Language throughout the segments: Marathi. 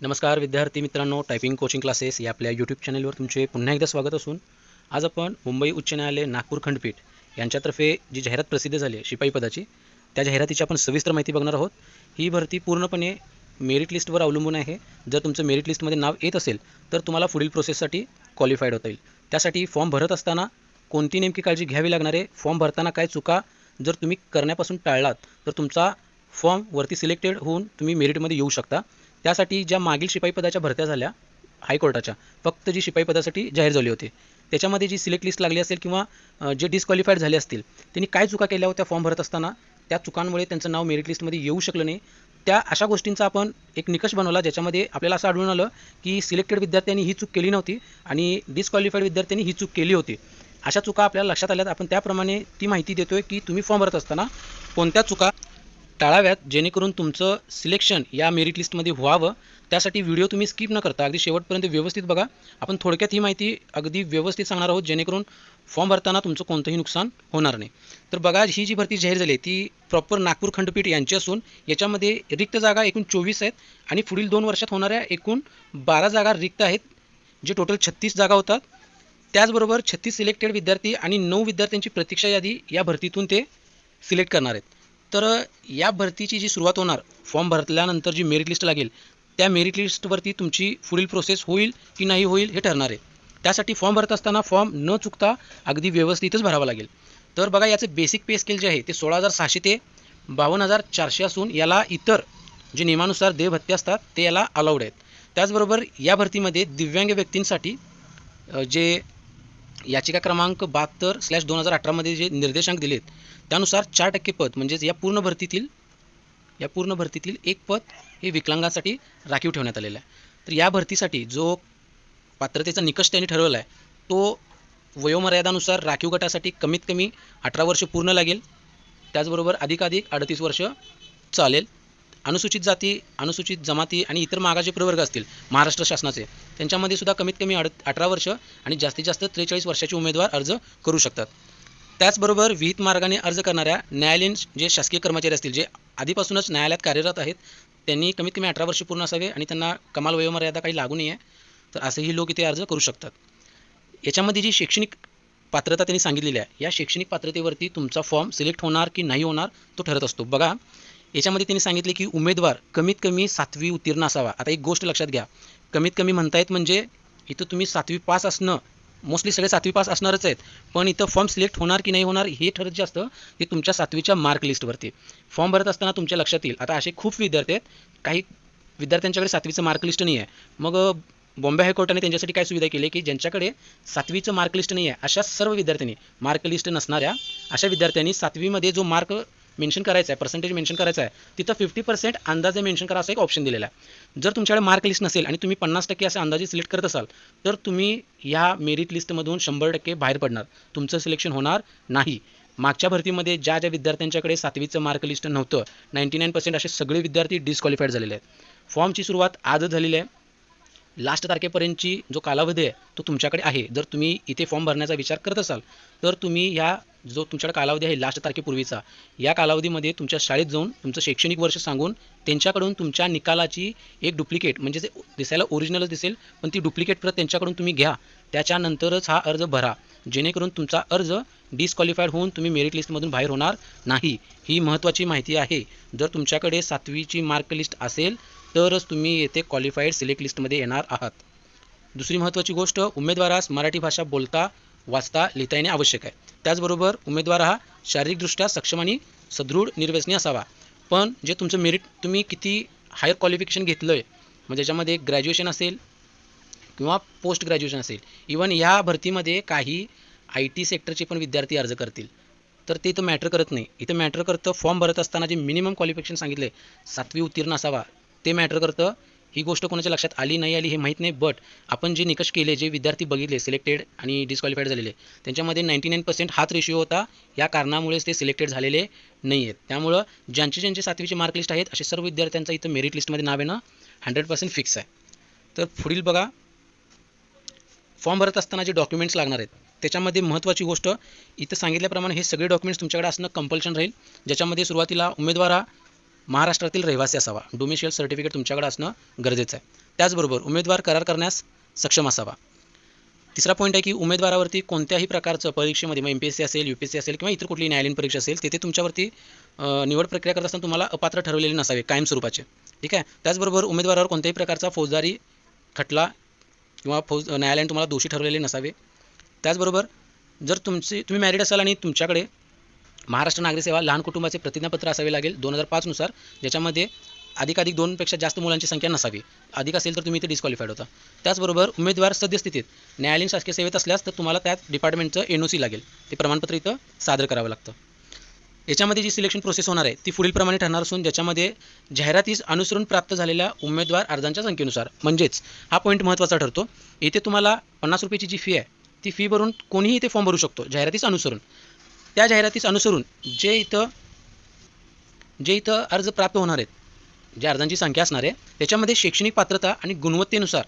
नमस्कार विद्यार्थी मित्रांनो टायपिंग कोचिंग क्लासेस या आपल्या यूट्यूब चॅनलवर तुमचे पुन्हा एकदा स्वागत असून आज आपण मुंबई उच्च न्यायालय नागपूर खंडपीठ यांच्यातर्फे जी जाहिरात प्रसिद्ध झाली आहे शिपाई पदाची त्या जाहिरातीची आपण सविस्तर माहिती बघणार आहोत. ही भरती पूर्णपणे मेरिट लिस्टवर अवलंबून आहे. जर तुमचं मेरिट लिस्टमध्ये नाव येत असेल तर तुम्हाला पुढील प्रोसेससाठी क्वालिफाईड होता येईल. त्यासाठी फॉर्म भरत असताना कोणती नेमकी काळजी घ्यावी लागणार आहे? फॉर्म भरताना काय चुका? जर तुम्ही करण्यापासून टाळलात तर तुमचा फॉर्म वरती सिलेक्टेड होऊन तुम्ही मेरिटमध्ये येऊ शकता. त्यासाठी ज्या मागील शिपाई पदाच्या भरत्या झाल्या हायकोर्टाच्या फक्त जी शिपाई पदासाठी जाहीर झाली होती. त्याच्यामध्ये जी सिलेक्ट लिस्ट लागली असेल किंवा जे डिस्क्वालिफाईड झाले असतील त्यांनी काय चुका केल्या होत्या फॉर्म भरत असताना? त्या चुकांमुळे त्यांचं नाव मेरिट लिस्टमध्ये येऊ शकलं नाही. त्या अशा गोष्टींचा आपण एक निकष बनवला ज्याच्यामध्ये आपल्याला असं आढळून आलं की सिलेक्टेड विद्यार्थ्यांनी ही चूक केली नव्हती आणि डिस्क्वालिफाईड विद्यार्थ्यांनी ही चूक केली होती. अशा चुका आपल्याला लक्षात आल्यात. आपण त्याप्रमाणे ती माहिती देतोय की तुम्ही फॉर्म भरत असताना कोणत्या चुका टाळाव्यात जेणेकरून तुमचं सिलेक्शन या मेरिट लिस्टमध्ये व्हावं. त्यासाठी व्हिडिओ तुम्ही स्किप न करता अगदी शेवटपर्यंत व्यवस्थित बघा. आपण थोडक्यात ही माहिती अगदी व्यवस्थित सांगणार आहोत जेणेकरून फॉर्म भरताना तुमचं कोणतंही नुकसान होणार नाही. तर बघा ही जी भरती जाहीर झाली आहे ती प्रॉपर नागपूर खंडपीठ यांची असून याच्यामध्ये रिक्त जागा एकूण चोवीस आहेत आणि पुढील दोन वर्षात होणाऱ्या एकूण बारा जागा रिक्त आहेत जे टोटल छत्तीस जागा होतात. त्याचबरोबर छत्तीस सिलेक्टेड विद्यार्थी आणि नऊ विद्यार्थ्यांची प्रतीक्षा यादी या भरतीतून ते सिलेक्ट करणार आहेत. तर या भरतीची जी सुरुवात होणार फॉर्म भरल्यानंतर जी मेरिट लिस्ट लागेल त्या मेरिट लिस्टवरती तुमची पुढील प्रोसेस होईल की नाही होईल हे ठरणार आहे. त्यासाठी फॉर्म भरत असताना फॉर्म न चुकता अगदी व्यवस्थितच भरावा लागेल. तर बघा याचं बेसिक पे स्केल जे आहे ते सोळा हजार सहाशे ते बावन्न हजार चारशे असून याला इतर जे नियमानुसार देवभत्ते असतात ते याला अलाउड आहेत. त्याचबरोबर या भरतीमध्ये दिव्यांग व्यक्तींसाठी जे याचिका क्रमांक बहात्तर स्लॅश दोन हजार अठरामध्ये जे निर्देशांक दिलेत त्यानुसार चार टक्के पद म्हणजेच या पूर्ण भरतीतील या पूर्ण भरतीतील एक पद हे विकलांगांसाठी राखीव ठेवण्यात आलेलं आहे. तर या भरतीसाठी जो पात्रतेचा निकष त्यांनी ठरवला आहे तो वयोमर्यादानुसार राखीव गटासाठी कमीत कमी अठरा वर्ष पूर्ण लागेल. त्याचबरोबर अधिकाधिक अडतीस वर्ष चालेल. अनुसूचित जाती अनुसूचित जमाती आणि इतर मागाचे प्रवर्ग असतील महाराष्ट्र शासनाचे त्यांच्यामध्ये सुद्धा कमीत कमी अड अठरा वर्ष आणि जास्तीत जास्त त्रेचाळीस वर्षाचे उमेदवार अर्ज करू शकतात. त्याचबरोबर विहित मार्गाने अर्ज करणाऱ्या न्यायालयीन जे शासकीय कर्मचारी असतील जे आधीपासूनच न्यायालयात कार्यरत आहेत त्यांनी कमीत कमी अठरा वर्ष पूर्ण असावे आणि त्यांना कमाल वयोमर्यादा काही लागू नये तर असेही लोक इथे अर्ज करू शकतात. याच्यामध्ये जी शैक्षणिक पात्रता त्यांनी सांगितलेली आहे या शैक्षणिक पात्रतेवरती तुमचा फॉर्म सिलेक्ट होणार की नाही होणार तो ठरत असतो. बघा याच्यामध्ये त्यांनी सांगितले की उमेदवार कमीत कमी सातवी उत्तीर्ण असावा. आता एक गोष्ट लक्षात घ्या. कमीत कमी म्हणतायत म्हणजे इथं तुम्ही सातवी पास असणं मोस्टली सगळे सातवी पास असणारच आहेत. पण इथं फॉर्म सिलेक्ट होणार की नाही होणार हे ठरत जे असतं ते तुमच्या सातवीच्या मार्क लिस्टवरती. फॉर्म भरत असताना तुमच्या लक्षात येईल. आता असे खूप विद्यार्थी आहेत. काही विद्यार्थ्यांच्याकडे सातवीचं मार्क लिस्ट नाही आहे मग बॉम्बे हायकोर्टाने त्यांच्यासाठी काय सुविधा केली की ज्यांच्याकडे सातवीचं मार्क लिस्ट नाही आहे अशा सर्व विद्यार्थ्यांनी मार्क लिस्ट नसणाऱ्या अशा विद्यार्थ्यांनी सातवीमध्ये जो मार्क मेन्शन करायचा आहे पर्सेंटेज मेन्शन करायचा आहे तिथं फिफ्टी पर्सेंट अंदाजे मेन्शन करा असं एक ऑप्शन दिलेला आहे. जर तुमच्याकडे मार्क लिस्ट नसेल आणि तुम्ही पन्नास टक्के असे अंदाजे सिलेक्ट करत असाल तर तुम्ही ह्या मेरिट लिस्टमधून शंभर टक्के बाहेर पडणार. तुमचं सिलेक्शन होणार नाही. मागच्या भरतीमध्ये ज्या ज्या विद्यार्थ्यांच्याकडे सातवीचं मार्क लिस्ट नव्हतं नाईन्टी नाईन पर्सेंट असे सगळे विद्यार्थी डिस्क्वालिफाईड झालेले आहेत. फॉर्मची सुरुवात आजच झालेली आहे. लास्ट तारखेपर्यंतची जो कालावधी आहे तो तुमच्याकडे आहे. जर तुम्ही इथे फॉर्म भरण्याचा विचार करत असाल तर तुम्ही ह्या जो तुमच्याकडे कालावधी आहे लास्ट तारखेपूर्वीचा या कालावधीमध्ये तुमच्या शाळेत जाऊन तुमचं शैक्षणिक वर्ष सांगून त्यांच्याकडून तुमच्या निकालाची एक डुप्लिकेट म्हणजे जे दिसायला ओरिजिनलच दिसेल पण ती डुप्लिकेट प्रत त्यांच्याकडून तुम्ही घ्या. त्याच्यानंतरच हा अर्ज भरा. जेणेकरून तुमचा अर्ज डिस्क्वालिफाईड होऊन तुम्ही मेरिट लिस्टमधून बाहेर होणार नाही. ही महत्त्वाची माहिती आहे. जर तुमच्याकडे सातवीची मार्क लिस्ट असेल तरच तुम्ही येथे क्वालिफाईड सिलेक्ट लिस्टमध्ये येणार आहात. दुसरी महत्त्वाची गोष्ट उमेदवारास मराठी भाषा बोलता वाचता लिहिता येणे आवश्यक आहे. त्याचबरोबर उमेदवार हा शारीरिकदृष्ट्या सक्षम आणि सदृढ निर्व्यसनी असावा. पण जे तुमचं मेरिट तुम्ही किती हायर क्वालिफिकेशन घेतलं आहे म्हणजे ज्याच्यामध्ये ग्रॅज्युएशन असेल किंवा पोस्ट ग्रॅज्युएशन असेल इवन ह्या भरतीमध्ये काही आय टी सेक्टरचे पण विद्यार्थी अर्ज करतील. तर ते इथं मॅटर करत नाही. इथं मॅटर करतं फॉर्म भरत असताना जे मिनिमम क्वालिफिकेशन सांगितले सातवी उत्तीर्ण असावा ते मॅटर करतं ही गोष्ट कोणाच्या लक्षात आली नाही आली हे माहीत नाही बट आपण जे निकष केले जे विद्यार्थी बघितले सिलेक्टेड आणि डिस्क्वालिफाईड झालेले त्यांच्यामध्ये नाईन्टी नाईन पर्सेंट हाच रेशिओ होता. या कारणामुळेच ते सिलेक्टेड झालेले नाही आहेत त्यामुळं ज्यांचे ज्यांचे सातवीचे मार्क लिस्ट आहेत असे सर्व विद्यार्थ्यांचं इथं मेरिट लिस्टमध्ये नाव येणं हंड्रेड पर्सेंट फिक्स आहे. तर पुढील बघा. फॉर्म भरत असताना जे डॉक्युमेंट्स लागणार आहेत त्याच्यामध्ये महत्त्वाची गोष्ट इथं सांगितल्याप्रमाणे हे सगळे डॉक्युमेंट्स तुमच्याकडे असणं कंपल्शन राहील. ज्याच्यामध्ये सुरुवातीला उमेदवार हा महाराष्ट्रातील रहिवासी असावा. डोमिशियल सर्टिफिकेट तुमच्याकडे असणं गरजेचं आहे. त्याचबरोबर उमेदवार करार करण्यास सक्षम असावा. तिसरा पॉईंट आहे की उमेदवारावरती कोणत्याही प्रकारचं परीक्षेमध्ये मग एम पी एस सी असेल यू पी एस सी असेल किंवा इतर कुठली न्यायालयीन परीक्षा असेल तेथे तुमच्यावरती निवड प्रक्रिया करत असताना तुम्हाला अपात्र ठरवलेले नसावे कायमस्वरूपाचे. ठीक आहे? त्याचबरोबर उमेदवारावर कोणत्याही प्रकारचा फौजदारी खटला किंवा फौज न्यायालयाने तुम्हाला दोषी ठरवलेले नसावे. त्याचबरोबर जर तुमचे तुम्ही मॅरिड असाल आणि तुमच्याकडे महाराष्ट्र नागरी सेवा लहान कुटुंबाचे प्रतिज्ञापत्र असावे लागेल दोन हजार पाचनुसार ज्याच्यामध्ये अधिकाधिक दोनपेक्षा जास्त मुलांची संख्या नसावी. अधिक असेल तर तुम्ही ते डिस्क्वालिफाईड होता. त्याचबरोबर उमेदवार सद्यस्थितीत न्यायालयीन शासकीय सेवेत असल्यास तर तुम्हाला त्यात डिपार्टमेंटचं एन ओ सी लागेल. ते प्रमाणपत्र इथं सादर करावं लागतं. याच्यामध्ये जी सिलेक्शन प्रोसेस होणार आहे ती पुढीलप्रमाणे ठरणार असून ज्याच्यामध्ये जाहिरातीस अनुसरून प्राप्त झालेल्या उमेदवार अर्जांच्या संख्येनुसार म्हणजेच हा पॉईंट महत्त्वाचा ठरतो. इथे तुम्हाला पन्नास रुपयाची जी फी आहे ती फी भरून कोणीही इथे फॉर्म भरू शकतो जाहिरातीस अनुसरून. त्या जाहिरातीस अनुसरून जे इथं जे इथं अर्ज प्राप्त होणार आहेत ज्या अर्जांची संख्या असणार आहे त्याच्यामध्ये शैक्षणिक पात्रता आणि गुणवत्तेनुसार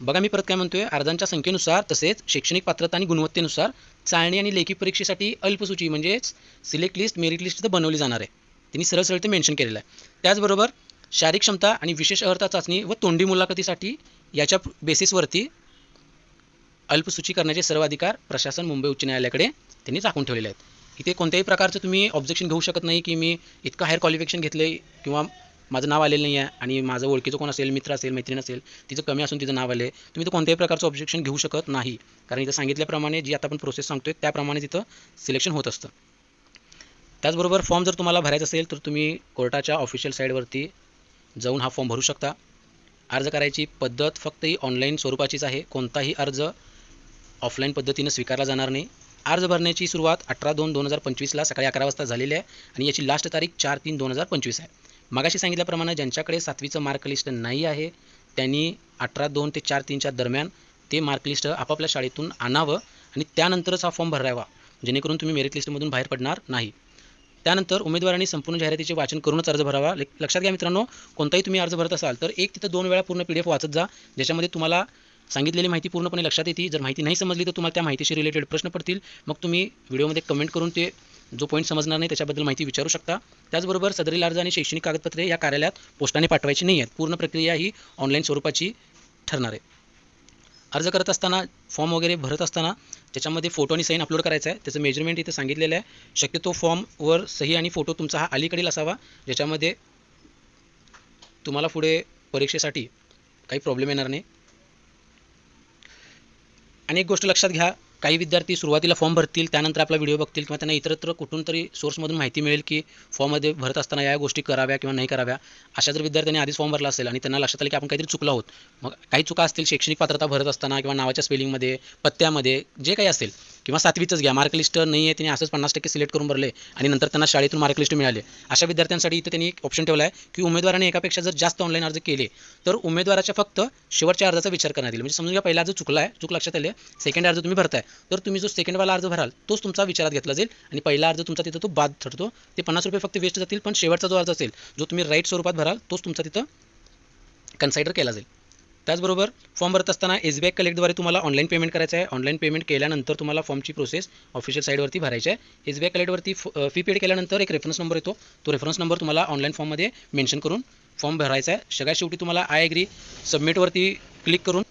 बघा मी परत काय म्हणतोय अर्जांच्या संख्येनुसार तसेच शैक्षणिक पात्रता आणि गुणवत्तेनुसार चाळणी आणि लेखी परीक्षेसाठी अल्पसूची म्हणजेच सिलेक्ट लिस्ट मेरिट लिस्ट इथं बनवली जाणार आहे. त्यांनी सरळ सरळ ते मेन्शन केलेलं आहे. त्याचबरोबर शारीरिक क्षमता आणि विशेष अर्हता चाचणी व तोंडी मुलाखतीसाठी याच्या बेसिसवरती अल्पसूची करण्याचे सर्व अधिकार प्रशासन मुंबई उच्च न्यायालयाकडे त्यांनी टाकून ठेवलेले आहेत. इथे कोणत्याही प्रकारचं तुम्ही ऑब्जेक्शन घेऊ शकत नाही की मी इतकं हायर क्वालिफिकेशन घेतलं आहे किंवा माझं नाव आलेलं नाही आहे आणि माझं ओळखीचं कोण असेल मित्र असेल मैत्रीण असेल तिचं कमी असून तिचं नाव आले तुम्ही तर कोणत्याही प्रकारचं ऑब्जेक्शन घेऊ शकत नाही. कारण इथं सांगितल्याप्रमाणे जी आता आपण प्रोसेस सांगतोय त्याप्रमाणे तिथं सिलेक्शन होत असतं. त्याचबरोबर फॉर्म जर तुम्हाला भरायचा असेल तर तुम्ही कोर्टाच्या ऑफिशियल साईडवरती जाऊन हा फॉर्म भरू शकता. अर्ज करायची पद्धत फक्त ही ऑनलाईन स्वरूपाचीच आहे. कोणताही अर्ज ऑफलाईन पद्धतीनं स्वीकारला जाणार नाही. अर्ज भरण्याची सुरुवात अठरा दोन दोन हजार पंचवीसला सकाळी अकरा वाजता झालेली आहे आणि याची लास्ट तारीख चार तीन दोन हजार पंचवीस आहे. मगाशी सांगितल्याप्रमाणे ज्यांच्याकडे सातवीचं मार्कलिस्ट नाही आहे त्यांनी अठरा दोन ते चार तीनच्या दरम्यान ते मार्कलिस्ट आपापल्या शाळेतून आणावं आणि त्यानंतरच हा फॉर्म भरावा जेणेकरून तुम्ही मेरिट लिस्टमधून बाहेर पडणार नाही. त्यानंतर उमेदवारांनी संपूर्ण जाहिरातीचे वाचन करूनच अर्ज भरावा. लक्षात घ्या मित्रांनो कोणताही तुम्ही अर्ज भरत असाल तर एक तिथं दोन वेळा पूर्ण पी डी एफ वाचत जा ज्याच्यामध्ये तुम्हाला सांगितलेली माहिती पूर्णपणे लक्षात येते. जर माहिती नाही समजली तर तुम्हाला त्या माहितीशी रिलेटेड प्रश्न पडतील. मग तुम्ही व्हिडिओमध्ये कमेंट करून ते जो पॉईंट समजणार नाही त्याच्याबद्दल माहिती विचारू शकता. त्याचबरोबर सदरील अर्ज आणि शैक्षणिक कागदपत्रे या कार्यालयात पोस्टाने पाठवायची नाही आहेत. पूर्ण प्रक्रिया ही ऑनलाईन स्वरूपाची ठरणार आहे. अर्ज करत असताना फॉर्म वगैरे भरत असताना त्याच्यामध्ये फोटो आणि साईन अपलोड करायचा आहे. त्याचं मेजरमेंट इथं सांगितलेलं आहे. शक्यतो फॉर्मवर सही आणि फोटो तुमचा हा अलीकडील असावा. ज्याच्यामध्ये तुम्हाला पुढे परीक्षेसाठी काही प्रॉब्लेम येणार नाही. आणि एक गोष्ट लक्षात घ्या. काही विद्यार्थी सुरुवातीला फॉर्म भरतील त्यानंतर आपला व्हिडिओ बघतील किंवा त्यांना इतरत्र कुठून तरी सोर्समधून माहिती मिळेल की फॉर्ममध्ये भरत असताना या गोष्टी कराव्या किंवा नाही कराव्या. अशा जर विद्यार्थ्यांनी आधीच फॉर्म भरला असेल आणि त्यांना लक्षात आलं की आपण काहीतरी चुकलो आहोत मग काही चुका असतील शैक्षणिक पात्रता भरत असताना किंवा नावाच्या स्पेलिंगमध्ये पत्त्यामध्ये जे काही असेल किंवा सातवीचंच घ्या. मार्कलिस्ट नाही आहे त्यांनी असंच पन्नास टक्के सिलेक्ट करून भरले आणि नंतर त्यांना शाळेतून मार्कलिस्ट मिळाले. अशा विद्यार्थ्यांसाठी इथं त्यांनी एक ऑप्शन ठेवला आहे की उमेदवाराने एकापेक्षा जर जास्त ऑनलाईन अर्ज केले तर उमेदवाराच्या फक्त शेवटच्या अर्जाचा विचार करण्यात येईल. म्हणजे समजून घ्या पहिला अर्ज चुकला आहे चूक लक्षात आले सेकंड अर्ज तुम्ही भरताय. तर तुम्ही जो सेकंडवाला अर्ज भराल तोच तुमचा विचारात घेतला जाईल आणि पहिला अर्ज तुमचा तिथं तो बाद ठरतो. ते पन्नास रुपये फक्त वेस्ट जातील पण शेवटचा जो अर्ज असेल जो तुम्ही राईट स्वरूपात भराल तोच तुमचा तिथं कन्सिडर केला जाईल. त्याचबरोबर फॉर्म भरत असताना एस बी आय कलेक्टद्वारे तुम्हाला ऑनलाईन पेमेंट करायचं आहे. ऑनलाईन पेमेंट केल्यानंतर तुम्हाला फॉर्मची प्रोसेस ऑफिशियल साईडवरती भरायची आहे. एस बी आय कलेक्टवरती फी पेड केल्यानंतर एक रेफरन्स नंबर येतो. तो रेफरन्स नंबर तुम्हाला ऑनलाईन फॉर्ममध्ये मेन्शन करून फॉर्म भरायचा आहे. सगळ्यात शेवटी तुम्हाला आय ॲग्री सबमिटवरती क्लिक करून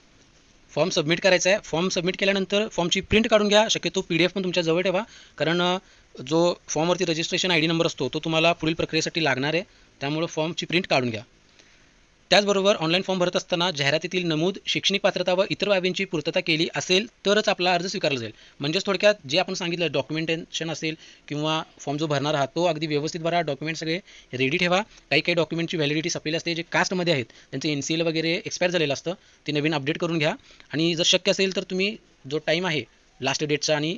फॉर्म सबमिट करायचा आहे. फॉर्म सबमिट केल्यानंतर फॉर्मची प्रिंट काढून घ्या. शक्यतो पी डी एफ पण तुमच्या जवळ ठेवा. कारण जो फॉर्मवरती रजिस्ट्रेशन आय डी नंबर असतो तो तुम्हाला पुढील प्रक्रियेसाठी लागणार आहे. त्यामुळं फॉर्मची प्रिंट काढून घ्या. त्याचबरोबर ऑनलाईन फॉर्म भरत असताना जाहिरातीतील नमूद शैक्षणिक पात्रता व इतर बाबींची पूर्तता केली असेल तरच आपला अर्ज स्वीकारला जाईल. म्हणजेच थोडक्यात जे आपण सांगितलं डॉक्युमेंटेशन असेल किंवा फॉर्म जो भरणार आहात तो अगदी व्यवस्थित भरा डॉक्युमेंट सगळे रेडी ठेवा. काही काही डॉक्युमेंटची व्हॅलिडिटी संपलेली असते जे कास्टमध्ये आहेत त्यांचं एन सी एल वगैरे एक्सपायर झालेलं असतं ते नवीन अपडेट करून घ्या. आणि जर शक्य असेल तर तुम्ही जो टाईम आहे लास्ट डेटचा आणि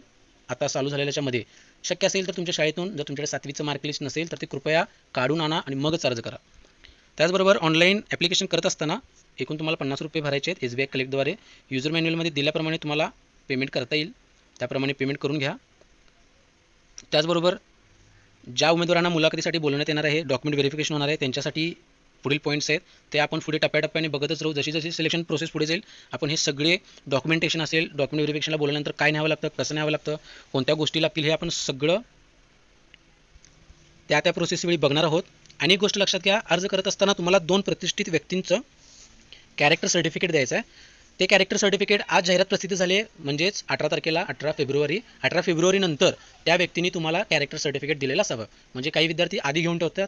आता चालू झालेल्याच्यामध्ये शक्य असेल तर तुमच्या शाळेतून जर तुमच्याकडे सातवीचं मार्क लिस्ट नसेल तर ते कृपया काढून आणा आणि मगच अर्ज करा. त्याचबरोबर ऑनलाईन ॲप्लिकेशन करत असताना एकूण तुम्हाला पन्नास रुपये भरायचे आहेत एस बी आय कलेक्टद्वारे युजर मॅन्युअलमध्ये दिल्याप्रमाणे तुम्हाला पेमेंट करता येईल. त्याप्रमाणे पेमेंट करून घ्या. त्याचबरोबर ज्या उमेदवारांना मुलाखतीसाठी बोलवण्यात येणार आहे डॉक्युमेंट व्हेरिफिकेशन होणार आहे त्यांच्यासाठी पुढील पॉईंट्स आहेत. ते आपण पुढे टप्प्याटप्प्याने बघतच राहू. जशी जशी सिलेक्शन प्रोसेस पुढे जाईल आपण हे सगळे डॉक्युमेंटेशन असेल डॉक्युमेंट व्हेरिफिकेशनला बोलल्यानंतर काय न्यावं लागतं कसं न्यावं लागतं कोणत्या गोष्टी लागतील हे आपण सगळं त्या त्या प्रोसेस वेळी बघणार आहोत. आणि एक गोष्ट लक्षात घ्या अर्ज करत असताना तुम्हाला दोन प्रतिष्ठित व्यक्तींचं कॅरेक्टर सर्टिफिकेट द्यायचं आहे. ते कॅरेक्टर सर्टिफिकेट आज जाहिरात प्रसिद्ध झाले म्हणजेच अठरा तारखेला अठरा फेब्रुवारी अठरा फेब्रुवारी नंतर त्या व्यक्तीने तुम्हाला कॅरेक्टर सर्टिफिकेट दिलेलं असावं म्हणजे काही विद्यार्थी आधी घेऊन ठेवतात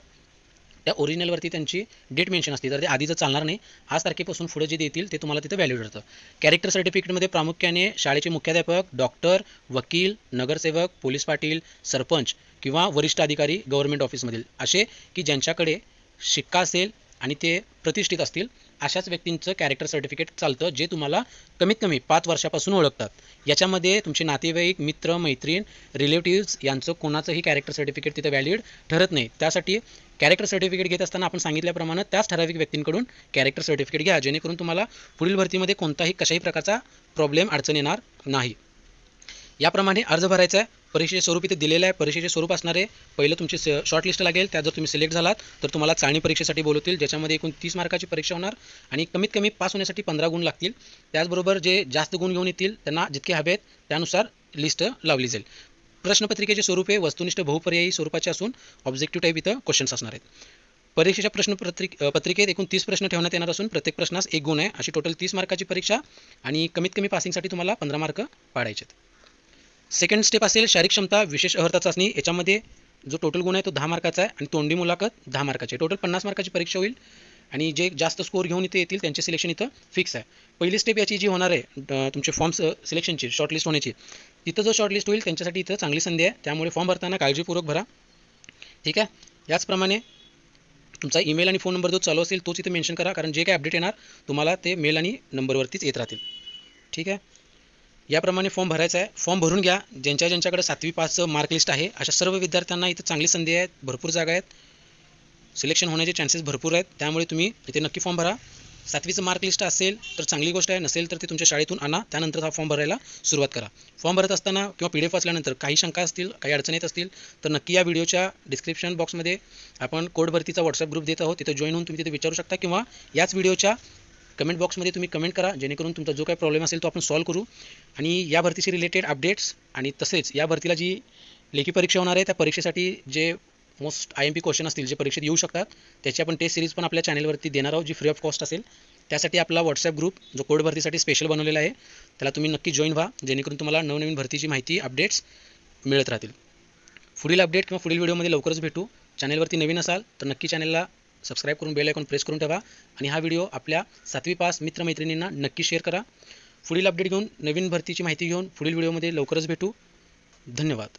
त्या ओरिजिनलवरती त्यांची डेट मेन्शन असते. तर ते आधीचं चालणार नाही. आज तारखेपासून पुढे जे देतील ते तुम्हाला तिथं व्हॅल्यू ठरतं. कॅरेक्टर सर्टिफिकेटमध्ये प्रामुख्याने शाळेचे मुख्याध्यापक डॉक्टर वकील नगरसेवक पोलीस पाटील सरपंच किंवा वरिष्ठ अधिकारी गव्हर्नमेंट ऑफिसमधील असे की ज्यांच्याकडे शिक्का असेल आणि ते प्रतिष्ठित असतील अशाच व्यक्तींचं कॅरेक्टर सर्टिफिकेट चालतं जे तुम्हाला कमीत कमी पाच वर्षापासून ओळखतात. याच्यामध्ये तुमचे नातेवाईक मित्र मैत्रीण रिलेटिव्ह्ज यांचं कोणाचंही कॅरेक्टर सर्टिफिकेट तिथं व्हॅलिड ठरत नाही. त्यासाठी कॅरेक्टर सर्टिफिकेट घेत असताना आपण सांगितल्याप्रमाणे त्याच ठराविक व्यक्तींकडून कॅरेक्टर सर्टिफिकेट घ्या जेणेकरून तुम्हाला पुढील भरतीमध्ये कोणताही कशाही प्रकारचा प्रॉब्लेम अडचण येणार नाही. याप्रमाणे अर्ज भरायचा आहे. परीक्षेचे स्वरूप इथे दिलेलं आहे. परीक्षेचे स्वरूप असणारे पहिलं तुमची शॉर्ट लिस्ट लागेल. त्यात जर तुम्ही सिलेक्ट झालात तर तुम्हाला चाळणी परीक्षेसाठी बोलवतील ज्याच्यामध्ये एकूण तीस मार्काची परीक्षा होणार आणि कमीत कमी पास होण्यासाठी पंधरा गुण लागतील. त्याचबरोबर जे जास्त गुण घेऊन येतील त्यांना जितके हवे आहेत त्यानुसार लिस्ट लावली जाईल. प्रश्नपत्रिकेचे स्वरूप हे वस्तुनिष्ठ बहुपर्यायी स्वरूपाचे असून ऑब्जेक्टिव्ह टाईप इथं क्वेश्चन्स असणार आहेत. परीक्षेच्या प्रश्नपत्रिक पत्रिकेत एकूण तीस प्रश्न ठेवण्यात येणार असून प्रत्येक प्रश्नास एक गुण आहे. अशी टोटल तीस मार्काची परीक्षा आणि कमीत कमी पासिंगसाठी तुम्हाला पंधरा मार्क पाडायचे आहेत सेकंड स्टेप असेल शारीरिक क्षमता विशेष अर्हता चाचणी याच्यामध्ये जो टोटल गुण आहे तो दहा मार्काचा आहे आणि तोंडी मुलाखत दहा मार्काची आहे. टोटल पन्नास मार्काची परीक्षा होईल आणि जे जास्त स्कोअर घेऊन इथे येतील त्यांचे सिलेक्शन इथं फिक्स आहे. पहिली स्टेप याची जी होणार आहे तुमचे फॉर्म्स सिलेक्शनची शॉर्टलिस्ट होण्याची. तिथं जो शॉर्टलिस्ट होईल त्यांच्यासाठी इथं चांगली संधी आहे. त्यामुळे फॉर्म भरताना काळजीपूर्वक भरा. ठीक आहे? याचप्रमाणे तुमचा ईमेल आणि फोन नंबर जो चालू असेल तोच इथे मेन्शन करा. कारण जे काय अपडेट येणार तुम्हाला ते मेल आणि नंबरवरतीच येत राहतील. ठीक आहे? याप्रमाणे फॉर्म भरायचा आहे. फॉर्म भरून घ्या. ज्यांच्या ज्यांच्याकडे सातवी पाचचं मार्क लिस्ट आहे अशा सर्व विद्यार्थ्यांना इथं चांगली संधी आहेत भरपूर जागा आहेत. सिलेक्शन होण्याचे चान्सेस भरपूर आहेत. त्यामुळे तुम्ही इथे नक्की फॉर्म भरा. सातवीचं मार्क लिस्ट असेल तर चांगली गोष्ट आहे. नसेल तर ते तुमच्या शाळेतून आणा. त्यानंतर हा फॉर्म भरायला सुरुवात करा. फॉर्म भरत असताना किंवा पी डी एफ वाचल्यानंतर काही शंका असतील काही अडचणीत येत असतील तर नक्की या व्हिडिओच्या डिस्क्रिप्शन बॉक्समध्ये आपण कोड भरतीचा व्हॉट्सअप ग्रुप देत आहोत. तिथे जॉईन होऊन तुम्ही तिथे विचारू शकता किंवा याच व्हिडिओच्या कमेंट बॉक्समध्ये तुम्ही कमेंट करा. जेणेकरून तुमचा जो काही प्रॉब्लेम असेल तो आपण सॉल्व्ह करू. आणि या भरतीशी रिलेटेड अपडेट्स आणि तसेच या भरतीला जी लेखी परीक्षा होणार आहे त्या परीक्षेसाठी जे most I M P question असतील जे परीक्षेत येऊ शकतात त्याची आपण टेस्ट सिरीज पण आपल्या चॅनलवरती देणार आहोत जी फ्री ऑफ कॉस्ट असेल. त्यासाठी आपला व्हॉट्सअप ग्रुप जो कोड भरतीसाठी स्पेशल बनवलेला आहे त्याला तुम्ही नक्की जॉईन व्हा. जेणेकरून तुम्हाला नवनवीन भरतीची माहिती अपडेट्स मिळत राहतील. पुढील अपडेट किंवा पुढील व्हिडिओमध्ये लवकरच भेटू. चॅनलवरती नवीन असाल तर नक्की चॅनलला सबस्क्राईब करून बेल आयकॉन प्रेस करून ठेवा आणि हा व्हिडिओ आपल्या सातवी पास मित्रमैत्रिणींना नक्की शेअर करा. पुढील अपडेट घेऊन नवीन भरतीची माहिती घेऊन पुढील व्हिडिओमध्ये लवकरच भेटू. धन्यवाद.